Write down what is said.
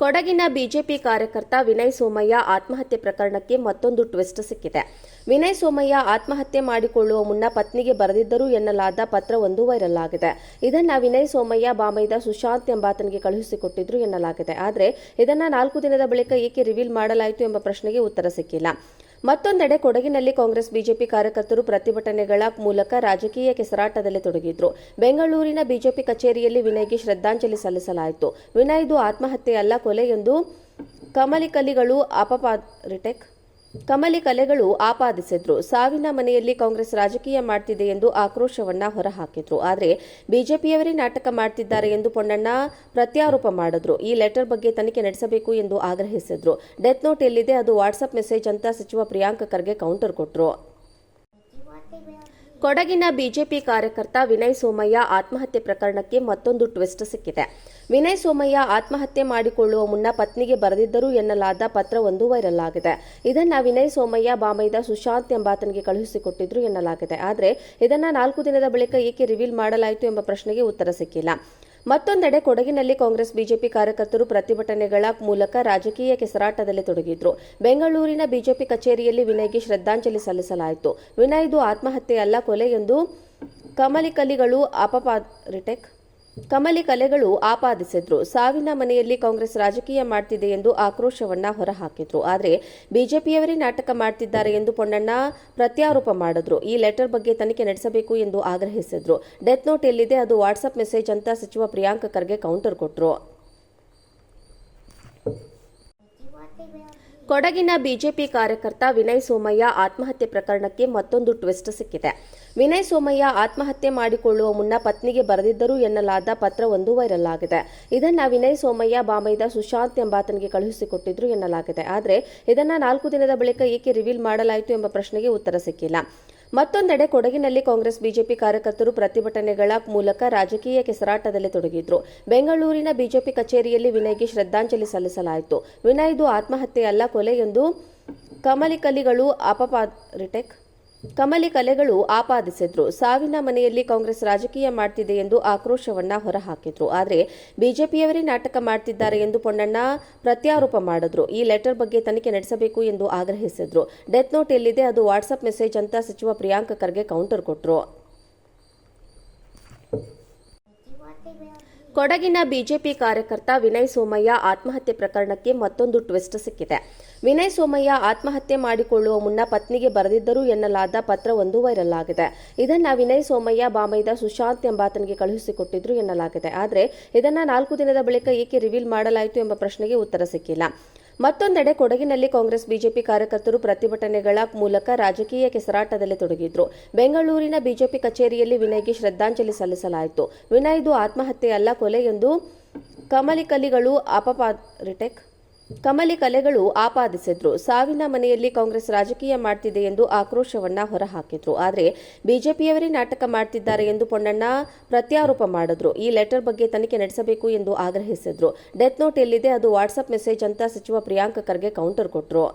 ಕೊಡಗಿನ ಬಿಜೆಪಿ ಕಾರ್ಯಕರ್ತ ವಿನಯ್ ಸೋಮಯ್ಯ ಆತ್ಮಹತ್ಯೆ ಪ್ರಕರಣಕ್ಕೆ ಮತ್ತೊಂದು ಟ್ವಿಸ್ಟ್ ಸಿಕ್ಕಿದೆ. ವಿನಯ್ ಸೋಮಯ್ಯ ಆತ್ಮಹತ್ಯೆ ಮಾಡಿಕೊಳ್ಳುವ ಮುನ್ನ ಪತ್ನಿಗೆ ಬರೆದಿದ್ದರು ಎನ್ನಲಾದ ಪತ್ರವೊಂದು ವೈರಲ್ ಆಗಿದೆ. ಇದನ್ನ ವಿನಯ್ ಸೋಮಯ್ಯ ಬಾಮೈದ ಸುಶಾಂತ್ ಎಂಬಾತನಿಗೆ ಕಳುಹಿಸಿಕೊಟ್ಟಿದ್ರು ಎನ್ನಲಾಗಿದೆ. ಆದರೆ ಇದನ್ನ ನಾಲ್ಕು ದಿನದ ಬಳಿಕ ಏಕೆ ರಿವೀಲ್ ಮಾಡಲಾಯಿತು ಎಂಬ ಪ್ರಶ್ನೆಗೆ ಉತ್ತರ ಸಿಕ್ಕಿಲ್ಲ. ಮತ್ತೊಂದೆಡೆ ಕೊಡಗಿನಲ್ಲಿ ಕಾಂಗ್ರೆಸ್, ಬಿಜೆಪಿ ಕಾರ್ಯಕರ್ತರು ಪ್ರತಿಭಟನೆಗಳ ಮೂಲಕ ರಾಜಕೀಯ ಕೆಸರಾಟದಲ್ಲಿ ತೊಡಗಿದ್ರು. ಬೆಂಗಳೂರಿನ ಬಿಜೆಪಿ ಕಚೇರಿಯಲ್ಲಿ ವಿನಯ್ಗೆ ಶ್ರದ್ಧಾಂಜಲಿ ಸಲ್ಲಿಸಲಾಯಿತು. ವಿನಯ್ದು ಆತ್ಮಹತ್ಯೆಯಲ್ಲ ಕೊಲೆ ಎಂದು ಕಮಲಿಕಲಿಗಳು ಅಪಪಾರಿಟೆಕ್ ಅಪಪಾ ರಿಟೆಕ್ ಕಮಲಿ ಕಲೆಗಳು ಆಪಾದಿಸಿದ್ರು. ಸಾವಿನ ಮನೆಯಲ್ಲಿ ಕಾಂಗ್ರೆಸ್ ರಾಜಕೀಯ ಮಾಡ್ತಿದೆ ಎಂದು ಆಕ್ರೋಶವನ್ನ ಹೊರಹಾಕಿದ್ರು. ಆದರೆ ಬಿಜೆಪಿಯವರೇ ನಾಟಕ ಮಾಡ್ತಿದ್ದಾರೆ ಎಂದು ಪೊಣ್ಣಣ್ಣ ಪ್ರತ್ಯಾರೋಪ ಮಾಡಿದ್ರು. ಈ ಲೆಟರ್ ಬಗ್ಗೆ ತನಿಖೆ ನಡೆಸಬೇಕು ಎಂದು ಆಗ್ರಹಿಸಿದ್ರು. ಡೆತ್ ನೋಟ್ ಎಲ್ಲಿದೆ ಅದು ವಾಟ್ಸ್ಆಪ್ ಮೆಸೇಜ್ ಅಂತ ಸಚಿವ ಪ್ರಿಯಾಂಕ ಖರ್ಗೆ ಕೌಂಟರ್ ಕೊಟ್ರು. ಕೊಡಗಿನ ಬಿಜೆಪಿ ಕಾರ್ಯಕರ್ತ ವಿನಯ್ ಸೋಮಯ್ಯ ಆತ್ಮಹತ್ಯೆ ಪ್ರಕರಣಕ್ಕೆ ಮತ್ತೊಂದು ಟ್ವಿಸ್ಟ್ ಸಿಕ್ಕಿದೆ. ವಿನಯ್ ಸೋಮಯ್ಯ ಆತ್ಮಹತ್ಯೆ ಮಾಡಿಕೊಳ್ಳುವ ಮುನ್ನ ಪತ್ನಿಗೆ ಬರೆದಿದ್ದರು ಎನ್ನಲಾದ ಪತ್ರವೊಂದು ವೈರಲ್ ಆಗಿದೆ. ಇದನ್ನ ವಿನಯ್ ಸೋಮಯ್ಯ, ಬಾಮೈದ ಸುಶಾಂತ್ ಎಂಬಾತನಿಗೆ ಕಳುಹಿಸಿಕೊಟ್ಟಿದ್ರು ಎನ್ನಲಾಗಿದೆ. ಆದರೆ ಇದನ್ನ ನಾಲ್ಕು ದಿನದ ಬಳಿಕ ಏಕೆ ರಿವೀಲ್ ಮಾಡಲಾಯಿತು ಎಂಬ ಪ್ರಶ್ನೆಗೆ ಉತ್ತರ ಸಿಕ್ಕಿಲ್ಲ. ಮತ್ತೊಂದೆಡೆ ಕೊಡಗಿನಲ್ಲಿ ಕಾಂಗ್ರೆಸ್, ಬಿಜೆಪಿ ಕಾರ್ಯಕರ್ತರು ಪ್ರತಿಭಟನೆಗಳ ಮೂಲಕ ರಾಜಕೀಯ ಕೆಸರಾಟದಲ್ಲಿ ತೊಡಗಿದ್ರು. ಬೆಂಗಳೂರಿನ ಬಿಜೆಪಿ ಕಚೇರಿಯಲ್ಲಿ ವಿನಯ್ಗೆ ಶ್ರದ್ಧಾಂಜಲಿ ಸಲ್ಲಿಸಲಾಯಿತು. ವಿನಯ್ದು ಆತ್ಮಹತ್ಯೆಯಲ್ಲ ಕೊಲೆ ಎಂದು ಕಮಲಿಕಲಿಗಳು ಅಪಪಾರಿಟೆಕ್ ರಿಟೆಕ್ ಕಮಲಿ ಕಲೆಗಳು ಆಪಾದಿಸಿದ್ರು. ಸಾವಿನ ಮನೆಯಲ್ಲಿ ಕಾಂಗ್ರೆಸ್ ರಾಜಕೀಯ ಮಾಡ್ತಿದೆ ಎಂದು ಆಕ್ರೋಶವನ್ನ ಹೊರಹಾಕಿದ್ರು. ಆದರೆ ಬಿಜೆಪಿಯವರೇ ನಾಟಕ ಮಾಡ್ತಿದ್ದಾರೆ ಎಂದು ಪೊನ್ನಣ್ಣ ಪ್ರತ್ಯಾರೋಪ ಮಾಡಿದ್ರು. ಈ ಲೆಟರ್ ಬಗ್ಗೆ ತನಿಖೆ ನಡೆಸಬೇಕು ಎಂದು ಆಗ್ರಹಿಸಿದ್ರು. ಡೆತ್ ನೋಟ್ ಎಲ್ಲಿದೆ ಅದು ವಾಟ್ಸ್ಆಪ್ ಮೆಸೇಜ್ ಅಂತ ಸಚಿವ ಪ್ರಿಯಾಂಕ ಖರ್ಗೆ ಕೌಂಟರ್ ಕೊಟ್ರು. ಕೊಡಗಿನ ಬಿಜೆಪಿ ಕಾರ್ಯಕರ್ತ ವಿನಯ್ ಸೋಮಯ್ಯ ಆತ್ಮಹತ್ಯೆ ಪ್ರಕರಣಕ್ಕೆ ಮತ್ತೊಂದು ಟ್ವಿಸ್ಟ್ ಸಿಕ್ಕಿದೆ. ವಿನಯ್ ಸೋಮಯ್ಯ ಆತ್ಮಹತ್ಯೆ ಮಾಡಿಕೊಳ್ಳುವ ಮುನ್ನ ಪತ್ನಿಗೆ ಬರೆದಿದ್ದರು ಎನ್ನಲಾದ ಪತ್ರವೊಂದು ವೈರಲ್ ಆಗಿದೆ. ಇದನ್ನ ವಿನಯ್ ಸೋಮಯ್ಯ ಬಾಮೈದ ಸುಶಾಂತ್ ಎಂಬಾತನಿಗೆ ಕಳುಹಿಸಿಕೊಟ್ಟಿದ್ರು ಎನ್ನಲಾಗಿದೆ. ಆದರೆ ಇದನ್ನ ನಾಲ್ಕು ದಿನದ ಬಳಿಕ ಏಕೆ ರಿವೀಲ್ ಮಾಡಲಾಯಿತು ಎಂಬ ಪ್ರಶ್ನೆಗೆ ಉತ್ತರ ಸಿಕ್ಕಿಲ್ಲ. ಮತ್ತೊಂದೆಡೆ ಕೊಡಗಿನಲ್ಲಿ ಕಾಂಗ್ರೆಸ್, ಬಿಜೆಪಿ ಕಾರ್ಯಕರ್ತರು ಪ್ರತಿಭಟನೆಗಳ ಮೂಲಕ ರಾಜಕೀಯ ಕೆಸರಾಟದಲ್ಲಿ ತೊಡಗಿದ್ರು. ಬೆಂಗಳೂರಿನ ಬಿಜೆಪಿ ಕಚೇರಿಯಲ್ಲಿ ವಿನಯ್ಗೆ ಶ್ರದ್ಧಾಂಜಲಿ ಸಲ್ಲಿಸಲಾಯಿತು. ವಿನಯ್ದು ಆತ್ಮಹತ್ಯೆಯಲ್ಲ ಕೊಲೆ ಎಂದು ಕಮಲಿಕಲಿಗಳು ಅಪಪಾರಿಟೆಕ್ ರಿಟೆಕ್ ಕಮಲಿ ಕಲೆಗಳು ಆಪಾದಿಸಿದ್ರು. ಸಾವಿನ ಮನೆಯಲ್ಲಿ ಕಾಂಗ್ರೆಸ್ ರಾಜಕೀಯ ಮಾಡ್ತಿದೆ ಎಂದು ಆಕ್ರೋಶವನ್ನ ಹೊರಹಾಕಿದ್ರು. ಆದರೆ ಬಿಜೆಪಿಯವರೇ ನಾಟಕ ಮಾಡ್ತಿದ್ದಾರೆ ಎಂದು ಪೊನ್ನಣ್ಣ ಪ್ರತ್ಯಾರೋಪ ಮಾಡಿದ್ರು. ಈ ಲೆಟರ್ ಬಗ್ಗೆ ತನಿಖೆ ನಡೆಸಬೇಕು ಎಂದು ಆಗ್ರಹಿಸಿದ್ರು. ಡೆತ್ ನೋಟ್ ಎಲ್ಲಿದೆ ಅದು ವಾಟ್ಸ್ಆಪ್ ಮೆಸೇಜ್ ಅಂತ ಸಚಿವ ಪ್ರಿಯಾಂಕ ಖರ್ಗೆ ಕೌಂಟರ್ ಕೊಟ್ರು. ಕೊಡಗಿನ ಬಿಜೆಪಿ ಕಾರ್ಯಕರ್ತ ವಿನಯ್ ಸೋಮಯ್ಯ ಆತ್ಮಹತ್ಯೆ ಪ್ರಕರಣಕ್ಕೆ ಮತ್ತೊಂದು ಟ್ವಿಸ್ಟ್ ಸಿಕ್ಕಿದೆ. ವಿನಯ್ ಸೋಮಯ್ಯ ಆತ್ಮಹತ್ಯೆ ಮಾಡಿಕೊಳ್ಳುವ ಮುನ್ನ ಪತ್ನಿಗೆ ಬರೆದಿದ್ದರು ಎನ್ನಲಾದ ಪತ್ರವೊಂದು ವೈರಲ್ ಆಗಿದೆ. ಇದನ್ನ ವಿನಯ್ ಸೋಮಯ್ಯ ಬಾಮೈದ ಸುಶಾಂತ್ ಎಂಬಾತನಿಗೆ ಕಳುಹಿಸಿಕೊಟ್ಟಿದ್ರು ಎನ್ನಲಾಗಿದೆ. ಆದರೆ ಇದನ್ನ ನಾಲ್ಕು ದಿನದ ಬಳಿಕ ಏಕೆ ರಿವೀಲ್ ಮಾಡಲಾಯಿತು ಎಂಬ ಪ್ರಶ್ನೆಗೆ ಉತ್ತರ ಸಿಕ್ಕಿಲ್ಲ. ಮತ್ತೊಂದೆಡೆ ಕೊಡಗಿನಲ್ಲಿ ಕಾಂಗ್ರೆಸ್, ಬಿಜೆಪಿ ಕಾರ್ಯಕರ್ತರು ಪ್ರತಿಭಟನೆಗಳ ಮೂಲಕ ರಾಜಕೀಯ ಕೆಸರಾಟದಲ್ಲಿ ತೊಡಗಿದ್ರು. ಬೆಂಗಳೂರಿನ ಬಿಜೆಪಿ ಕಚೇರಿಯಲ್ಲಿ ವಿನಯ್ಗೆ ಶ್ರದ್ಧಾಂಜಲಿ ಸಲ್ಲಿಸಲಾಯಿತು. ವಿನಯ್ದು ಆತ್ಮಹತ್ಯೆಯಲ್ಲ ಕೊಲೆ ಎಂದು ಕಮಲಿಕಲಿಗಳು ಅಪಪಾರಿಟೆಕ್ ಅಪಪಾ ರಿಟೆಕ್ ಕಮಲಿ ಕಲೆಗಳು ಆಪಾದಿಸಿದ್ರು. ಸಾವಿನ ಮನೆಯಲ್ಲಿ ಕಾಂಗ್ರೆಸ್ ರಾಜಕೀಯ ಮಾಡ್ತಿದೆ ಎಂದು ಆಕ್ರೋಶವನ್ನ ಹೊರಹಾಕಿದ್ರು. ಆದರೆ ಬಿಜೆಪಿಯವರೇ ನಾಟಕ ಮಾಡ್ತಿದ್ದಾರೆ ಎಂದು ಪೊನ್ನಣ್ಣ ಪ್ರತ್ಯಾರೋಪ ಮಾಡಿದ್ರು. ಈ ಲೆಟರ್ ಬಗ್ಗೆ ತನಿಖೆ ನಡೆಸಬೇಕು ಎಂದು ಆಗ್ರಹಿಸಿದ್ರು. ಡೆತ್ ನೋಟ್ ಎಲ್ಲಿದೆ? ಅದು ವಾಟ್ಸಪ್ ಮೆಸೇಜ್ ಅಂತ ಸಚಿವ ಪ್ರಿಯಾಂಕ ಖರ್ಗೆ ಕೌಂಟರ್ ಕೊಟ್ಟರು